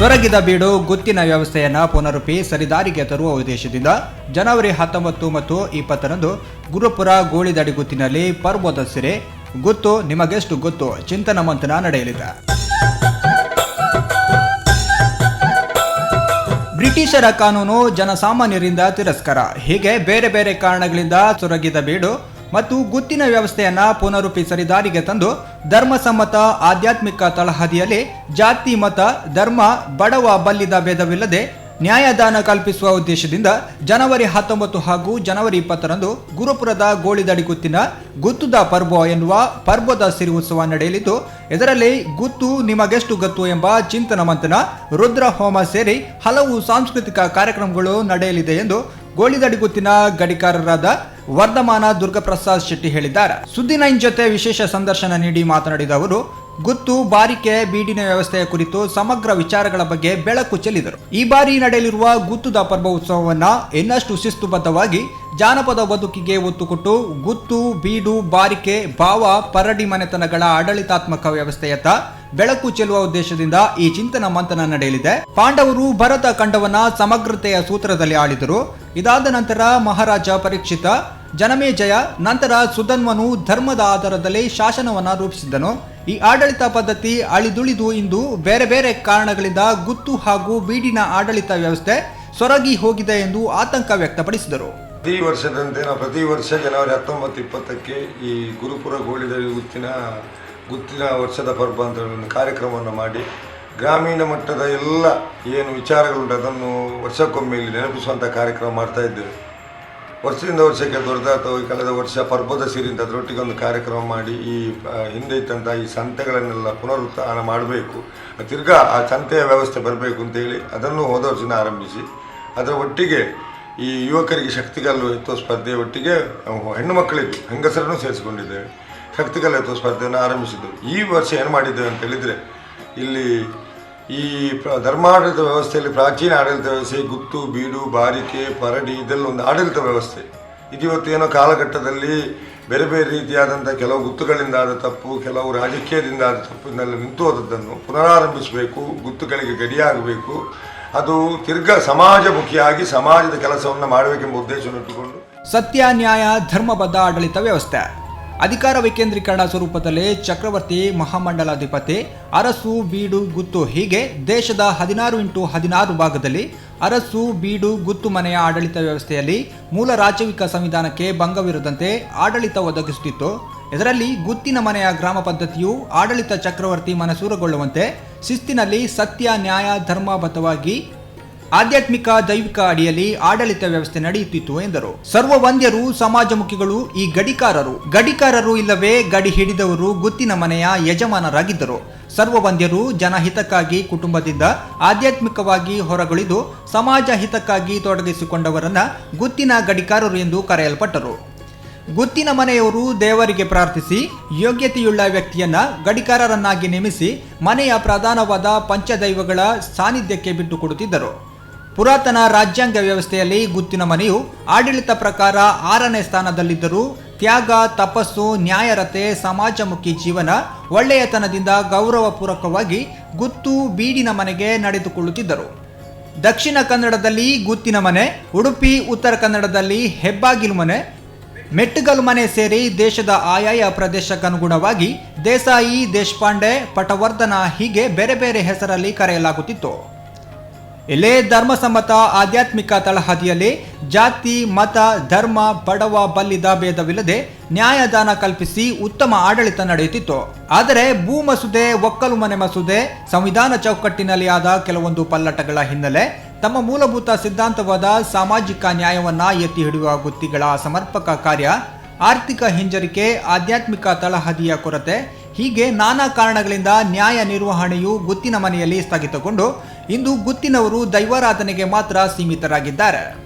ಸೊರಗಿದ ಬೀಡು, ಗುತ್ತಿನ ವ್ಯವಸ್ಥೆಯನ್ನು ಪುನರುಪಿ ಸರಿದಾರಿಗೆ ತರುವ ಉದ್ದೇಶದಿಂದ ಜನವರಿ ಹತ್ತೊಂಬತ್ತು ಮತ್ತು ಇಪ್ಪತ್ತರಂದು ಗುರುಪುರ ಗೋಳಿದಡಿ ಗುತ್ತಿನಲ್ಲಿ ಪರ್ವದ ಸಿರೆ, ಗುತ್ತು ನಿಮಗೆಷ್ಟು ಗೊತ್ತು? ಚಿಂತನ ಮಂಥನ ನಡೆಯಲಿದೆ. ಬ್ರಿಟಿಷರ ಕಾನೂನು ಜನಸಾಮಾನ್ಯರಿಂದ ತಿರಸ್ಕಾರ. ಹೀಗೆ ಬೇರೆ ಬೇರೆ ಕಾರಣಗಳಿಂದ ಸೊರಗಿದ ಬೀಡು ಮತ್ತು ಗುತ್ತಿನ ವ್ಯವಸ್ಥೆಯನ್ನ ಪುನರುಪಿ ಸರಿದಾರಿಗೆ ತಂದು ಧರ್ಮಸಮ್ಮತ ಆಧ್ಯಾತ್ಮಿಕ ತಳಹದಿಯಲ್ಲಿ ಜಾತಿ ಮತ, ಧರ್ಮ, ಬಡವ ಬಲ್ಲಿದ ಭೇದವಿಲ್ಲದೆ ನ್ಯಾಯದಾನ ಕಲ್ಪಿಸುವ ಉದ್ದೇಶದಿಂದ ಜನವರಿ ಹತ್ತೊಂಬತ್ತು ಹಾಗೂ ಜನವರಿ ಇಪ್ಪತ್ತರಂದು ಗುರುಪುರದ ಗೋಳಿದಡಿ ಗುತ್ತಿನ ಗುತ್ತುದ ಪರ್ವ ಎನ್ನುವ ಪರ್ವದ ಸಿರಿ ಉತ್ಸವ ನಡೆಯಲಿದ್ದು, ಇದರಲ್ಲಿ ಗುತ್ತು ನಿಮಗೆಷ್ಟು ಗತ್ತು ಎಂಬ ಚಿಂತನ ಮಂಥನ ರುದ್ರ ಹೋಮ ಸೇರಿ ಹಲವು ಸಾಂಸ್ಕೃತಿಕ ಕಾರ್ಯಕ್ರಮಗಳು ನಡೆಯಲಿದೆ ಎಂದು ಗೋಳಿದಡಿ ಗುತ್ತಿನ ಗಡಿಕಾರರಾದ ವರ್ಧಮಾನ ದುರ್ಗಪ್ರಸಾದ್ ಶೆಟ್ಟಿ ಹೇಳಿದ್ದಾರೆ. ಸುದ್ದಿ ಜೊತೆ ವಿಶೇಷ ಸಂದರ್ಶನ ನೀಡಿ ಮಾತನಾಡಿದ ಅವರು, ಗುತ್ತು, ಬಾರಿಕೆ, ಬೀಡಿನ ವ್ಯವಸ್ಥೆಯ ಕುರಿತು ಸಮಗ್ರ ವಿಚಾರಗಳ ಬಗ್ಗೆ ಬೆಳಕು ಚೆಲ್ಲಿದರು. ಈ ಬಾರಿ ನಡೆಯಲಿರುವ ಗುತ್ತುದ ಪರ್ವ ಉತ್ಸವವನ್ನ ಇನ್ನಷ್ಟು ಶಿಸ್ತುಬದ್ಧವಾಗಿ ಜಾನಪದ ಬದುಕಿಗೆ ಒತ್ತು ಕೊಟ್ಟು ಗುತ್ತು, ಬೀಡು, ಬಾರಿಕೆ, ಭಾವ, ಪರಡಿ ಮನೆತನಗಳ ಆಡಳಿತಾತ್ಮಕ ವ್ಯವಸ್ಥೆಯತ್ತ ಬೆಳಕು ಚೆಲ್ಲುವ ಉದ್ದೇಶದಿಂದ ಈ ಚಿಂತನ ಮಂಥನ ನಡೆಯಲಿದೆ. ಪಾಂಡವರು ಭರತ ಖಂಡವನ್ನ ಸಮಗ್ರತೆಯ ಸೂತ್ರದಲ್ಲಿ ಆಳಿದರು. ಇದಾದ ನಂತರ ಮಹಾರಾಜ ಪರೀಕ್ಷಿತ ಜನಮೇಜಯ ನಂತರ ಸುಧನ್ವನು ಧರ್ಮದ ಆಧಾರದಲ್ಲಿ ಶಾಸನವನ್ನು ರೂಪಿಸಿದ್ದನು. ಈ ಆಡಳಿತ ಪದ್ಧತಿ ಅಳಿದುಳಿದು ಇಂದು ಬೇರೆ ಬೇರೆ ಕಾರಣಗಳಿಂದ ಗುತ್ತು ಹಾಗೂ ಬೀಡಿನ ಆಡಳಿತ ವ್ಯವಸ್ಥೆ ಸೊರಗಿ ಹೋಗಿದೆ ಎಂದು ಆತಂಕ ವ್ಯಕ್ತಪಡಿಸಿದರು. ಪ್ರತಿ ವರ್ಷದಂತೆ ನಾವು ಪ್ರತಿ ವರ್ಷ ಜನವರಿ ಹತ್ತೊಂಬತ್ತು ಇಪ್ಪತ್ತಕ್ಕೆ ಈ ಗುರುಪುರ ಗೋಳಿದ ಗುತ್ತಿನ ಗುತ್ತಿನ ವರ್ಷದ ಪರ್ವ ಅಂತ ಕಾರ್ಯಕ್ರಮವನ್ನು ಮಾಡಿ ಗ್ರಾಮೀಣ ಮಟ್ಟದ ಎಲ್ಲ ಏನು ವಿಚಾರಗಳುಂಟು, ಅದನ್ನು ವರ್ಷಕ್ಕೊಮ್ಮೆ ಇಲ್ಲಿ ನೆನಪಿಸುವಂಥ ಕಾರ್ಯಕ್ರಮ ಮಾಡ್ತಾ ಇದ್ದೇವೆ. ವರ್ಷದಿಂದ ವರ್ಷಕ್ಕೆ ದೊರೆತ ಅಥವಾ ಕಳೆದ ವರ್ಷ ಪರ್ಬದ ಸೀರಿಂದ ಅದರೊಟ್ಟಿಗೆ ಒಂದು ಕಾರ್ಯಕ್ರಮ ಮಾಡಿ ಈ ಹಿಂದೆ ಇದ್ದಂಥ ಈ ಸಂತೆಗಳನ್ನೆಲ್ಲ ಪುನರುತ್ಥಾನ ಮಾಡಬೇಕು. ತಿರ್ಗಾ ಆ ಸಂತೆಯ ವ್ಯವಸ್ಥೆ ಬರಬೇಕು ಅಂತೇಳಿ ಅದನ್ನು ಹೋದ ವರ್ಷದಿಂದ ಆರಂಭಿಸಿ, ಅದರ ಒಟ್ಟಿಗೆ ಈ ಯುವಕರಿಗೆ ಶಕ್ತಿಗಲ್ಲು ಎತ್ತುವ ಸ್ಪರ್ಧೆಯ ಒಟ್ಟಿಗೆ ಹೆಣ್ಣು ಮಕ್ಕಳಿಗೆ ಹೆಂಗಸರನ್ನು ಸೇರಿಸಿಕೊಂಡಿದ್ದೇವೆ. ಶಕ್ತಿಗಲ್ಲು ಎತ್ತುವ ಸ್ಪರ್ಧೆಯನ್ನು ಆರಂಭಿಸಿದ್ದೆವು. ಈ ವರ್ಷ ಏನು ಮಾಡಿದ್ದೇವೆ ಅಂತ ಹೇಳಿದರೆ, ಇಲ್ಲಿ ಈ ಧರ್ಮಾಡಳಿತ ವ್ಯವಸ್ಥೆಯಲ್ಲಿ ಪ್ರಾಚೀನ ಆಡಳಿತ ವ್ಯವಸ್ಥೆ ಗುತ್ತು ಬೀಡು, ಬಾರಿಕೆ, ಪರಡಿ ಇದೆಲ್ಲ ಒಂದು ಆಡಳಿತ ವ್ಯವಸ್ಥೆ. ಇದು ಇವತ್ತು ಏನೋ ಕಾಲಘಟ್ಟದಲ್ಲಿ ಬೇರೆ ಬೇರೆ ರೀತಿಯಾದಂಥ ಕೆಲವು ಗುತ್ತುಗಳಿಂದ ಆದ ತಪ್ಪು, ಕೆಲವು ರಾಜಕೀಯದಿಂದ ಆದ ತಪ್ಪಿನಲ್ಲಿ ನಿಂತು ಹೋದದ್ದನ್ನು ಪುನರಾರಂಭಿಸಬೇಕು, ಗುತ್ತುಗಳಿಗೆ ಗಡಿಯಾಗಬೇಕು. ಅದು ತಿರ್ಗಾ ಸಮಾಜಮುಖಿಯಾಗಿ ಸಮಾಜದ ಕೆಲಸವನ್ನು ಮಾಡಬೇಕೆಂಬ ಉದ್ದೇಶವನ್ನು ಇಟ್ಟುಕೊಂಡು. ಸತ್ಯ, ನ್ಯಾಯ, ಧರ್ಮಬದ್ಧ ಆಡಳಿತ ವ್ಯವಸ್ಥೆ. ಅಧಿಕಾರ ವಿಕೇಂದ್ರೀಕರಣ ಸ್ವರೂಪದಲ್ಲಿ ಚಕ್ರವರ್ತಿ ಮಹಾಮಂಡಲಾಧಿಪತಿ, ಅರಸು, ಬೀಡು, ಗುತ್ತು ಹೀಗೆ ದೇಶದ ಹದಿನಾರು ಇಂಟು ಹದಿನಾರು ಭಾಗದಲ್ಲಿ ಅರಸು, ಬೀಡು, ಗುತ್ತು ಮನೆಯ ಆಡಳಿತ ವ್ಯವಸ್ಥೆಯಲ್ಲಿ ಮೂಲ ರಾಜ್ಯವಿಕ ಸಂವಿಧಾನಕ್ಕೆ ಭಂಗವಿರದಂತೆ ಆಡಳಿತ ಒದಗಿಸುತ್ತಿತ್ತು. ಇದರಲ್ಲಿ ಗುತ್ತಿನ ಮನೆಯ ಗ್ರಾಮ ಪದ್ಧತಿಯು ಆಡಳಿತ ಚಕ್ರವರ್ತಿ ಮನಸೂರಗೊಳ್ಳುವಂತೆ ಶಿಸ್ತಿನಲ್ಲಿ ಸತ್ಯ, ನ್ಯಾಯ ಧರ್ಮಬದ್ಧವಾಗಿ ಆಧ್ಯಾತ್ಮಿಕ, ದೈವಿಕ ಅಡಿಯಲ್ಲಿ ಆಡಳಿತ ವ್ಯವಸ್ಥೆ ನಡೆಯುತ್ತಿತ್ತು ಎಂದರು. ಸರ್ವ ವಂದ್ಯರು ಸಮಾಜಮುಖಿಗಳು, ಈ ಗಡಿಕಾರರು. ಗಡಿಕಾರರು ಇಲ್ಲವೇ ಗಡಿ ಹಿಡಿದವರು ಗುತ್ತಿನ ಮನೆಯ ಯಜಮಾನರಾಗಿದ್ದರು. ಸರ್ವ ವಂದ್ಯರು ಜನಹಿತಕ್ಕಾಗಿ ಕುಟುಂಬದಿಂದ ಆಧ್ಯಾತ್ಮಿಕವಾಗಿ ಹೊರಗುಳಿದು ಸಮಾಜ ಹಿತಕ್ಕಾಗಿ ತೊಡಗಿಸಿಕೊಂಡವರನ್ನ ಗುತ್ತಿನ ಗಡಿಕಾರರು ಎಂದು ಕರೆಯಲ್ಪಟ್ಟರು. ಗುತ್ತಿನ ಮನೆಯವರು ದೇವರಿಗೆ ಪ್ರಾರ್ಥಿಸಿ, ಯೋಗ್ಯತೆಯುಳ್ಳ ವ್ಯಕ್ತಿಯನ್ನ ಗಡಿಕಾರರನ್ನಾಗಿ ನೇಮಿಸಿ ಮನೆಯ ಪ್ರಧಾನವಾದ ಪಂಚದೈವಗಳ ಸಾನ್ನಿಧ್ಯಕ್ಕೆ ಬಿಟ್ಟುಕೊಡುತ್ತಿದ್ದರು ಪುರಾತನ ರಾಜ್ಯಾಂಗ ವ್ಯವಸ್ಥೆಯಲ್ಲಿ ಗುತ್ತಿನ ಮನೆಯು ಆಡಳಿತ ಪ್ರಕಾರ ಆರನೇ ಸ್ಥಾನದಲ್ಲಿದ್ದರೂ ತ್ಯಾಗ, ತಪಸ್ಸು, ನ್ಯಾಯರತೆ, ಸಮಾಜಮುಖಿ ಜೀವನ ಒಳ್ಳೆಯತನದಿಂದ ಗೌರವಪೂರ್ವಕವಾಗಿ ಗುತ್ತು ಬೀಡಿನ ಮನೆಗೆ ನಡೆದುಕೊಳ್ಳುತ್ತಿದ್ದರು. ದಕ್ಷಿಣ ಕನ್ನಡದಲ್ಲಿ ಗುತ್ತಿನ ಮನೆ, ಉಡುಪಿ, ಉತ್ತರ ಕನ್ನಡದಲ್ಲಿ ಹೆಬ್ಬಾಗಿಲು ಮನೆ, ಮೆಟ್ಟುಗಲು ಮನೆ ಸೇರಿ ದೇಶದ ಆಯಾಯ ಪ್ರದೇಶಕ್ಕನುಗುಣವಾಗಿ ದೇಸಾಯಿ, ದೇಶಪಾಂಡೆ, ಪಟವರ್ಧನ ಹೀಗೆ ಬೇರೆ ಬೇರೆ ಹೆಸರಲ್ಲಿ ಕರೆಯಲಾಗುತ್ತಿತ್ತು. ಇಲ್ಲೇ ಧರ್ಮಸಮ್ಮತ ಆಧ್ಯಾತ್ಮಿಕ ತಳಹದಿಯಲ್ಲಿ ಜಾತಿ, ಮತ, ಧರ್ಮ, ಬಡವ, ಬಲ್ಲಿದ ಭೇದವಿಲ್ಲದೆ ನ್ಯಾಯದಾನ ಕಲ್ಪಿಸಿ ಉತ್ತಮ ಆಡಳಿತ ನಡೆಯುತ್ತಿತ್ತು. ಆದರೆ ಭೂ ಮಸೂದೆ, ಒಕ್ಕಲು ಮನೆ ಮಸೂದೆ, ಸಂವಿಧಾನ ಚೌಕಟ್ಟಿನಲ್ಲಿ ಆದ ಕೆಲವೊಂದು ಪಲ್ಲಟಗಳ ಹಿನ್ನೆಲೆ ತಮ್ಮ ಮೂಲಭೂತ ಸಿದ್ಧಾಂತವಾದ ಸಾಮಾಜಿಕ ನ್ಯಾಯವನ್ನ ಎತ್ತಿ ಹಿಡಿಯುವ ಗುತ್ತಿಗಳ ಸಮರ್ಪಕ ಕಾರ್ಯ, ಆರ್ಥಿಕ ಹಿಂಜರಿಕೆ, ಆಧ್ಯಾತ್ಮಿಕ ತಳಹದಿಯ ಕೊರತೆ ಹೀಗೆ ನಾನಾ ಕಾರಣಗಳಿಂದ ನ್ಯಾಯ ನಿರ್ವಹಣೆಯು ಗುತ್ತಿನ ಮನೆಯಲ್ಲಿ ಸ್ಥಗಿತಗೊಂಡು ಇಂದು ಗುತ್ತಿನವರು ದೈವಾರಾಧನೆಗೆ ಮಾತ್ರ ಸೀಮಿತರಾಗಿದ್ದಾರೆ.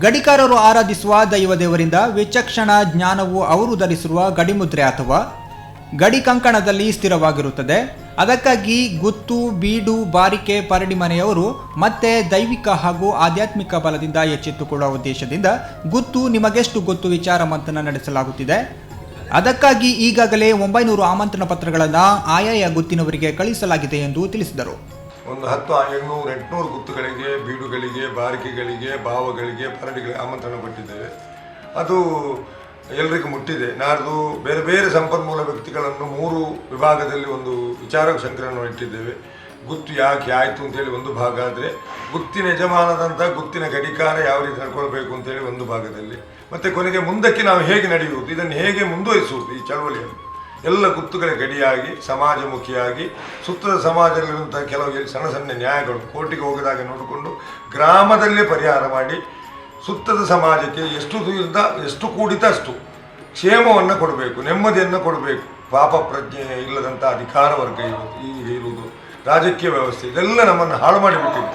ಗಡಿಕಾರರು ಆರಾಧಿಸುವ ದೈವದೇವರಿಂದ ವಿಚಕ್ಷಣ ಜ್ಞಾನವು ಅವರು ಧರಿಸಿರುವ ಗಡಿಮುದ್ರೆ ಅಥವಾ ಗಡಿ ಕಂಕಣದಲ್ಲಿ ಸ್ಥಿರವಾಗಿರುತ್ತದೆ. ಅದಕ್ಕಾಗಿ ಗುತ್ತು, ಬೀಡು, ಬಾರಿಕೆ, ಪರಡಿ ಮನೆಯವರು ಮತ್ತೆ ದೈವಿಕ ಹಾಗೂ ಆಧ್ಯಾತ್ಮಿಕ ಬಲದಿಂದ ಎಚ್ಚೆತ್ತುಕೊಳ್ಳುವ ಉದ್ದೇಶದಿಂದ ಗುತ್ತು ನಿಮಗೆಷ್ಟು ಗೊತ್ತು ವಿಚಾರ ಮಂಥನ ನಡೆಸಲಾಗುತ್ತಿದೆ. ಅದಕ್ಕಾಗಿ ಈಗಾಗಲೇ ಒಂಬೈನೂರು ಆಮಂತ್ರಣ ಪತ್ರಗಳನ್ನು ಆಯಾಯ ಗುತ್ತಿನವರಿಗೆ ಕಳುಹಿಸಲಾಗಿದೆ ಎಂದು ತಿಳಿಸಿದರು. ಒಂದು ಹತ್ತು ಏಳ್ನೂರು ಎಂಟುನೂರು ಗುತ್ತುಗಳಿಗೆ, ಬೀಡುಗಳಿಗೆ, ಬಾರಿಕೆಗಳಿಗೆ, ಭಾವಗಳಿಗೆ, ಪರಡಿಗಳಿಗೆ ಆಮಂತ್ರಣ ಕೊಟ್ಟಿದ್ದೇವೆ. ಅದು ಎಲ್ರಿಗೂ ಮುಟ್ಟಿದೆ. ನಾಡ್ದು ಬೇರೆ ಬೇರೆ ಸಂಪನ್ಮೂಲ ವ್ಯಕ್ತಿಗಳನ್ನು ಮೂರು ವಿಭಾಗದಲ್ಲಿ ಒಂದು ವಿಚಾರ ಸಂಕಿರಣ ಇಟ್ಟಿದ್ದೇವೆ. ಗುತ್ತು ಯಾಕೆ ಆಯಿತು ಅಂತೇಳಿ ಒಂದು ಭಾಗ ಆದರೆ, ಗುತ್ತಿನ ಯಜಮಾನದಂಥ ಗುತ್ತಿನ ಗಡಿಕಾರ ಯಾವ ರೀತಿ ನಡ್ಕೊಳ್ಬೇಕು ಅಂತೇಳಿ ಒಂದು ಭಾಗದಲ್ಲಿ. ಮತ್ತು ಕೊನೆಗೆ ಮುಂದಕ್ಕೆ ನಾವು ಹೇಗೆ ನಡೆಯುವುದು, ಇದನ್ನು ಹೇಗೆ ಮುಂದುವರಿಸುವುದು ಈ ಚಳವಳಿಯನ್ನು ಎಲ್ಲ ಗುತ್ತುಗಳ ಗಡಿಯಾಗಿ, ಸಮಾಜಮುಖಿಯಾಗಿ, ಸುತ್ತದ ಸಮಾಜದಲ್ಲಿರುವಂಥ ಕೆಲವು ಸಣ್ಣ ಸಣ್ಣ ನ್ಯಾಯಗಳು ಕೋರ್ಟಿಗೆ ಹೋಗಿದಾಗ ನೋಡಿಕೊಂಡು ಗ್ರಾಮದಲ್ಲೇ ಪರಿಹಾರ ಮಾಡಿ, ಸುತ್ತದ ಸಮಾಜಕ್ಕೆ ಎಷ್ಟು ಇದ್ದ ಎಷ್ಟು ಕೂಡಿತ ಅಷ್ಟು ಕ್ಷೇಮವನ್ನು ಕೊಡಬೇಕು, ನೆಮ್ಮದಿಯನ್ನು ಕೊಡಬೇಕು. ಪಾಪ ಪ್ರಜ್ಞೆ ಇಲ್ಲದಂಥ ಅಧಿಕಾರ ವರ್ಗ ಇವತ್ತು ಈಗ ಇರುವುದು, ರಾಜಕೀಯ ವ್ಯವಸ್ಥೆ ಇದೆಲ್ಲ ನಮ್ಮನ್ನು ಹಾಳು ಮಾಡಿಬಿಟ್ಟಿದೆ.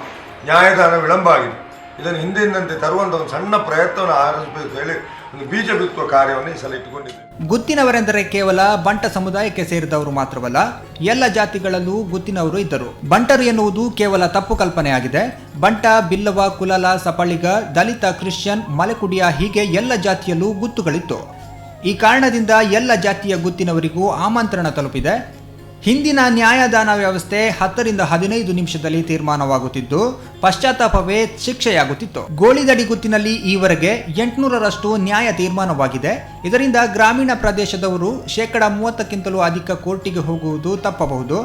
ನ್ಯಾಯದಾನ ವಿಳಂಬ ಆಗಿದೆ. ಇದನ್ನು ಹಿಂದಿನಂತೆ ತರುವಂಥ ಒಂದು ಸಣ್ಣ ಪ್ರಯತ್ನವನ್ನು ಆರಂಭಿಸಬೇಕು ಹೇಳಿ ಒಂದು ಬೀಜ ಬಿತ್ತುವ ಕಾರ್ಯವನ್ನು ಈ ಸಲ ಇಟ್ಟುಕೊಂಡಿದ್ದೇವೆ. ಗುತ್ತಿನವರೆಂದರೆ ಕೇವಲ ಬಂಟ ಸಮುದಾಯಕ್ಕೆ ಸೇರಿದವರು ಮಾತ್ರವಲ್ಲ, ಎಲ್ಲ ಜಾತಿಗಳಲ್ಲೂ ಗುತ್ತಿನವರು ಇದ್ದರು. ಬಂಟರು ಎನ್ನುವುದು ಕೇವಲ ತಪ್ಪು ಕಲ್ಪನೆಯಾಗಿದೆ. ಬಂಟ, ಬಿಲ್ಲವ, ಕುಲಲ ಸಪಳಿಗ ದಲಿತ, ಕ್ರಿಶ್ಚಿಯನ್, ಮಲೆಕುಡಿಯ ಹೀಗೆ ಎಲ್ಲ ಜಾತಿಯಲ್ಲೂ ಗುತ್ತುಗಳಿತ್ತು. ಈ ಕಾರಣದಿಂದ ಎಲ್ಲ ಜಾತಿಯ ಗುತ್ತಿನವರಿಗೂ ಆಮಂತ್ರಣ ತಲುಪಿದೆ. ಹಿಂದಿನ ನ್ಯಾಯದಾನ ವ್ಯವಸ್ಥೆ ಹತ್ತರಿಂದ ಹದಿನೈದು ನಿಮಿಷದಲ್ಲಿ ತೀರ್ಮಾನವಾಗುತ್ತಿದ್ದು, ಪಶ್ಚಾತ್ತಾಪವೇ ಶಿಕ್ಷೆಯಾಗುತ್ತಿತ್ತು. ಗೋಳಿದಡಿ ಗುತ್ತಿನಲ್ಲಿ ಈವರೆಗೆ ಎಂಟುನೂರರಷ್ಟು ನ್ಯಾಯ ತೀರ್ಮಾನವಾಗಿದೆ. ಇದರಿಂದ ಗ್ರಾಮೀಣ ಪ್ರದೇಶದವರು ಶೇಕಡ ಮೂವತ್ತಕ್ಕಿಂತಲೂ ಅಧಿಕ ಕೋರ್ಟಿಗೆ ಹೋಗುವುದು ತಪ್ಪಬಹುದು.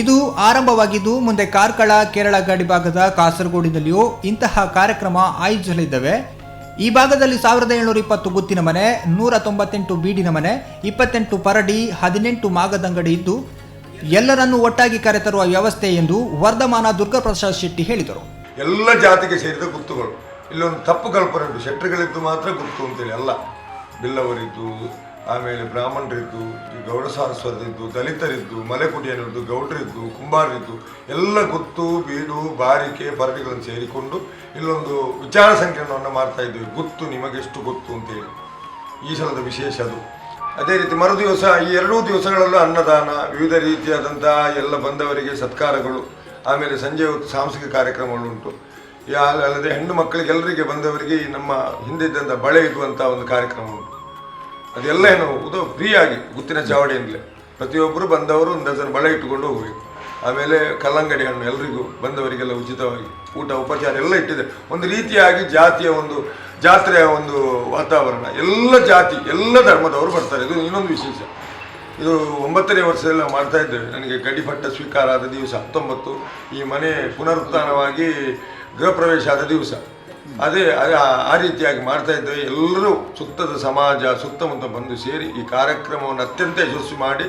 ಇದು ಆರಂಭವಾಗಿದ್ದು, ಮುಂದೆ ಕಾರ್ಕಳ, ಕೇರಳ ಗಡಿಭಾಗದ ಕಾಸರಗೋಡಿನಲ್ಲಿಯೂ ಇಂತಹ ಕಾರ್ಯಕ್ರಮ ಆಯೋಜಿಸಲಿದ್ದೇವೆ. ಈ ಭಾಗದಲ್ಲಿ ಸಾವಿರದ ಏಳ್ನೂರ ಇಪ್ಪತ್ತು ಗುತ್ತಿನ ಮನೆ, ನೂರ ತೊಂಬತ್ತೆಂಟು ಬೀಡಿನ ಮನೆ, ಇಪ್ಪತ್ತೆಂಟು ಪರಡಿ, ಹದಿನೆಂಟು ಮಾಗದಂಗಡಿ ಇದ್ದು ಎಲ್ಲರನ್ನೂ ಒಟ್ಟಾಗಿ ಕರೆತರುವ ವ್ಯವಸ್ಥೆ ಎಂದು ವರ್ಧಮಾನ ದುರ್ಗಾಪ್ರಸಾದ್ ಶೆಟ್ಟಿ ಹೇಳಿದರು. ಎಲ್ಲ ಜಾತಿಗೆ ಸೇರಿದ ಗುತ್ತುಗಳು ಇಲ್ಲೊಂದು ತಪ್ಪು ಕಲ್ಪನೆ ಉಂಟು. ಶೆಟ್ಟರುಗಳಿದ್ದು ಮಾತ್ರ ಗುತ್ತು ಅಂತೇಳಿ ಅಲ್ಲ, ಬಿಲ್ಲವರಿದ್ದು, ಆಮೇಲೆ ಬ್ರಾಹ್ಮಣರಿದ್ದು, ಗೌಡ ಸಾರಸ್ವತರಿದ್ದು ದಲಿತರಿದ್ದು ಮಲೆಕುಡಿಯನರಿದ್ದು ಗೌಡರಿದ್ದು ಕುಂಬಾರರಿದ್ದು ಎಲ್ಲ ಗುತ್ತು, ಬೀಡು, ಬಾರಿಕೆ ಪರಡಿಗಳನ್ನು ಸೇರಿಕೊಂಡು ಇಲ್ಲೊಂದು ವಿಚಾರ ಸಂಕಿರಣವನ್ನು ಮಾಡ್ತಾ ಇದ್ದೀವಿ ಗುತ್ತು ನಿಮಗೆಷ್ಟು ಗೊತ್ತು ಅಂತೇಳಿ ಈ ಸಲದ ವಿಶೇಷ ಅದು. ಅದೇ ರೀತಿ ಮರು ದಿವಸ ಈ ಎರಡೂ ದಿವಸಗಳಲ್ಲೂ ಅನ್ನದಾನ, ವಿವಿಧ ರೀತಿಯಾದಂತಹ ಎಲ್ಲ ಬಂದವರಿಗೆ ಸತ್ಕಾರಗಳು, ಆಮೇಲೆ ಸಂಜೆ ಹೊತ್ತು ಸಾಂಸ್ಕೃತಿಕ ಕಾರ್ಯಕ್ರಮಗಳುಂಟು ಅಲ್ಲದೆ ಹೆಣ್ಣು ಮಕ್ಕಳಿಗೆಲ್ಲರಿಗೆ ಬಂದವರಿಗೆ ನಮ್ಮ ಹಿಂದಿದ್ದಂಥ ಬಳೆ ಇಡುವಂಥ ಒಂದು ಕಾರ್ಯಕ್ರಮ ಉಂಟು. ಅದೆಲ್ಲ ಏನು ಇದು ಫ್ರೀಯಾಗಿ ಗುತ್ತಿನ ಚಾವಡಿಯಿಂದಲೇ. ಪ್ರತಿಯೊಬ್ಬರು ಬಂದವರು ಒಂದು ಡಜನ್ ಬಳೆ ಇಟ್ಟುಕೊಂಡು ಹೋಗಬೇಕು. ಆಮೇಲೆ ಕಲ್ಲಂಗಡಿ ಹಣ್ಣು ಎಲ್ಲರಿಗೂ ಬಂದವರಿಗೆಲ್ಲ ಉಚಿತವಾಗಿ ಊಟ, ಉಪಚಾರ ಎಲ್ಲ ಇಟ್ಟಿದೆ. ಒಂದು ರೀತಿಯಾಗಿ ಜಾತಿಯ ಒಂದು ಜಾತ್ರೆಯ ಒಂದು ವಾತಾವರಣ, ಎಲ್ಲ ಜಾತಿ, ಎಲ್ಲ ಧರ್ಮದವರು ಬರ್ತಾರೆ. ಇದು ಇನ್ನೊಂದು ವಿಶೇಷ. ಇದು ಒಂಬತ್ತನೇ ವರ್ಷದಲ್ಲಿ ನಾವು ಮಾಡ್ತಾ ಇದ್ದೇವೆ. ನನಗೆ ಗಡಿಪಟ್ಟ ಸ್ವೀಕಾರ ಆದ ದಿವಸ, ಹತ್ತೊಂಬತ್ತು, ಈ ಮನೆ ಪುನರುತ್ಥಾನವಾಗಿ ಗೃಹ ಪ್ರವೇಶ ಆದ ದಿವಸ. ಅದೇ ಆ- ರೀತಿಯಾಗಿ ಮಾಡ್ತಾ ಇದ್ದೇವೆ ಎಲ್ಲರೂ ಸುತ್ತದ ಸಮಾಜ, ಸುತ್ತಮುತ್ತ ಬಂದು ಸೇರಿ ಈ ಕಾರ್ಯಕ್ರಮವನ್ನು ಅತ್ಯಂತ ಯಶಸ್ವಿ ಮಾಡಿ,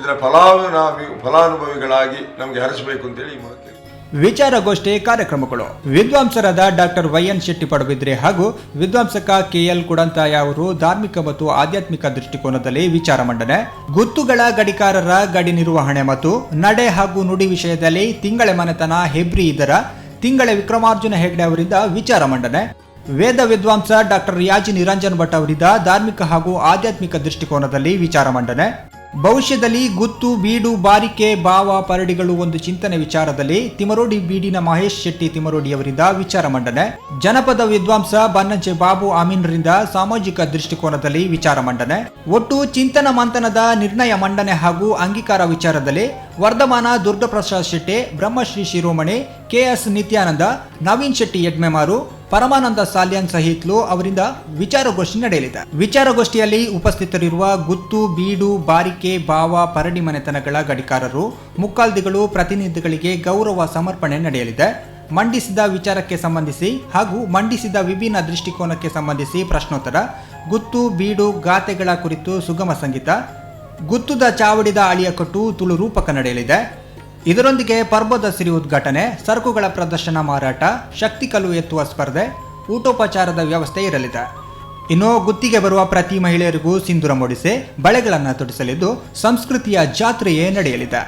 ಇದರ ಫಲಾನುಭವಿ ಫಲಾನುಭವಿಗಳಾಗಿ ನಮಗೆ ಹರಿಸಬೇಕು ಅಂತೇಳಿ ಈ ಕೇಳ್ತೀನಿ. ವಿಚಾರಗೋಷ್ಠಿ ಕಾರ್ಯಕ್ರಮಗಳು. ವಿದ್ವಾಂಸರಾದ doctor Y N Shetty Padubidri ಹಾಗೂ ವಿದ್ವಾಂಸಕ ಕೆಎಲ್ ಕುಡಂತಾಯ ಅವರು ಧಾರ್ಮಿಕ ಮತ್ತು ಆಧ್ಯಾತ್ಮಿಕ ದೃಷ್ಟಿಕೋನದಲ್ಲಿ ವಿಚಾರ ಮಂಡನೆ. ಗುತ್ತುಗಳ ಗಡಿಕಾರರ ಗಡಿ ನಿರ್ವಹಣೆ ಮತ್ತು ನಡೆ ಹಾಗೂ ನುಡಿ ವಿಷಯದಲ್ಲಿ ತಿಂಗಳ ಮನೆತನ ಹೆಬ್ರಿ ಇದರ, ತಿಂಗಳ ವಿಕ್ರಮಾರ್ಜುನ ಹೆಗ್ಡೆ ಅವರಿಂದ ವಿಚಾರ ಮಂಡನೆ. ವೇದ ವಿದ್ವಾಂಸ ಡಾಕ್ಟರ್ ಯಾಜಿ ನಿರಂಜನ್ ಭಟ್ ಅವರಿಂದ ಧಾರ್ಮಿಕ ಹಾಗೂ ಆಧ್ಯಾತ್ಮಿಕ ದೃಷ್ಟಿಕೋನದಲ್ಲಿ ವಿಚಾರ ಮಂಡನೆ. ಭವಿಷ್ಯದಲ್ಲಿ ಗುತ್ತು, ಬೀಡು, ಬಾರಿಕೆ, ಭಾವ, ಪರಡಿಗಳು ಒಂದು ಚಿಂತನೆ ವಿಚಾರದಲ್ಲಿ ತಿಮರೋಡಿ ಬೀಡಿನ ಮಹೇಶ್ ಶೆಟ್ಟಿ ತಿಮರೋಡಿ ಅವರಿಂದ ವಿಚಾರ ಮಂಡನೆ. ಜನಪದ ವಿದ್ವಾಂಸ ಬನ್ನಂಜೆ ಬಾಬು ಅಮೀನ್ರಿಂದ ಸಾಮಾಜಿಕ ದೃಷ್ಟಿಕೋನದಲ್ಲಿ ವಿಚಾರ ಮಂಡನೆ. ಒಟ್ಟು ಚಿಂತನ ಮಂಥನದ ನಿರ್ಣಯ ಮಂಡನೆ ಹಾಗೂ ಅಂಗೀಕಾರ ವಿಚಾರದಲ್ಲಿ ವರ್ಧಮಾನ ದುರ್ಗಪ್ರಸಾದ್ ಶೆಟ್ಟಿ, ಬ್ರಹ್ಮಶ್ರೀ ಶಿರೋಮಣಿ ಕೆಎಸ್ ನಿತ್ಯಾನಂದ, ನವೀನ್ ಶೆಟ್ಟಿ ಯಡ್ಮೆಮಾರು ಪರಮಾನಂದ ಸಾಲ್ಯಾನ್ ಸಹಿತ್ಲು ಅವರಿಂದ ವಿಚಾರಗೋಷ್ಠಿ ನಡೆಯಲಿದೆ. ವಿಚಾರಗೋಷ್ಠಿಯಲ್ಲಿ ಉಪಸ್ಥಿತರಿರುವ ಗುತ್ತು, ಬೀಡು, ಬಾರಿಕೆ, ಭಾವ, ಪರಡಿ ಮನೆತನಗಳ ಗಡಿಕಾರರು, ಮುಕ್ಕಾಲ್ದಿಗಳು, ಪ್ರತಿನಿಧಿಗಳಿಗೆ ಗೌರವ ಸಮರ್ಪಣೆ ನಡೆಯಲಿದೆ. ಮಂಡಿಸಿದ ವಿಚಾರಕ್ಕೆ ಸಂಬಂಧಿಸಿ ಹಾಗೂ ಮಂಡಿಸಿದ ವಿಭಿನ್ನ ದೃಷ್ಟಿಕೋನಕ್ಕೆ ಸಂಬಂಧಿಸಿ ಪ್ರಶ್ನೋತ್ತರ, ಗುತ್ತು, ಬೀಡು, ಗಾತೆಗಳ ಕುರಿತು ಸುಗಮ ಸಂಗೀತ, ಗುತ್ತುದ ಚಾವಡಿದ ಅಳಿಯಕಟ್ಟು ತುಳು ರೂಪಕ ನಡೆಯಲಿದೆ. ಇದರೊಂದಿಗೆ ಪರ್ವದ ಸಿರಿ ಉದ್ಘಾಟನೆ, ಸರಕುಗಳ ಪ್ರದರ್ಶನ ಮಾರಾಟ, ಶಕ್ತಿ ಕಲ್ಲು ಎತ್ತುವ ಸ್ಪರ್ಧೆ, ಊಟೋಪಚಾರದ ವ್ಯವಸ್ಥೆ ಇರಲಿದೆ. ಇನ್ನು ಗುತ್ತಿಗೆ ಬರುವ ಪ್ರತಿ ಮಹಿಳೆಯರಿಗೂ ಸಿಂಧೂರ ಮೂಡಿಸಿ, ಬಳೆಗಳನ್ನು ತೊಡಿಸಲಿದ್ದು ಸಂಸ್ಕೃತಿಯ ಜಾತ್ರೆಯೇ ನಡೆಯಲಿದೆ.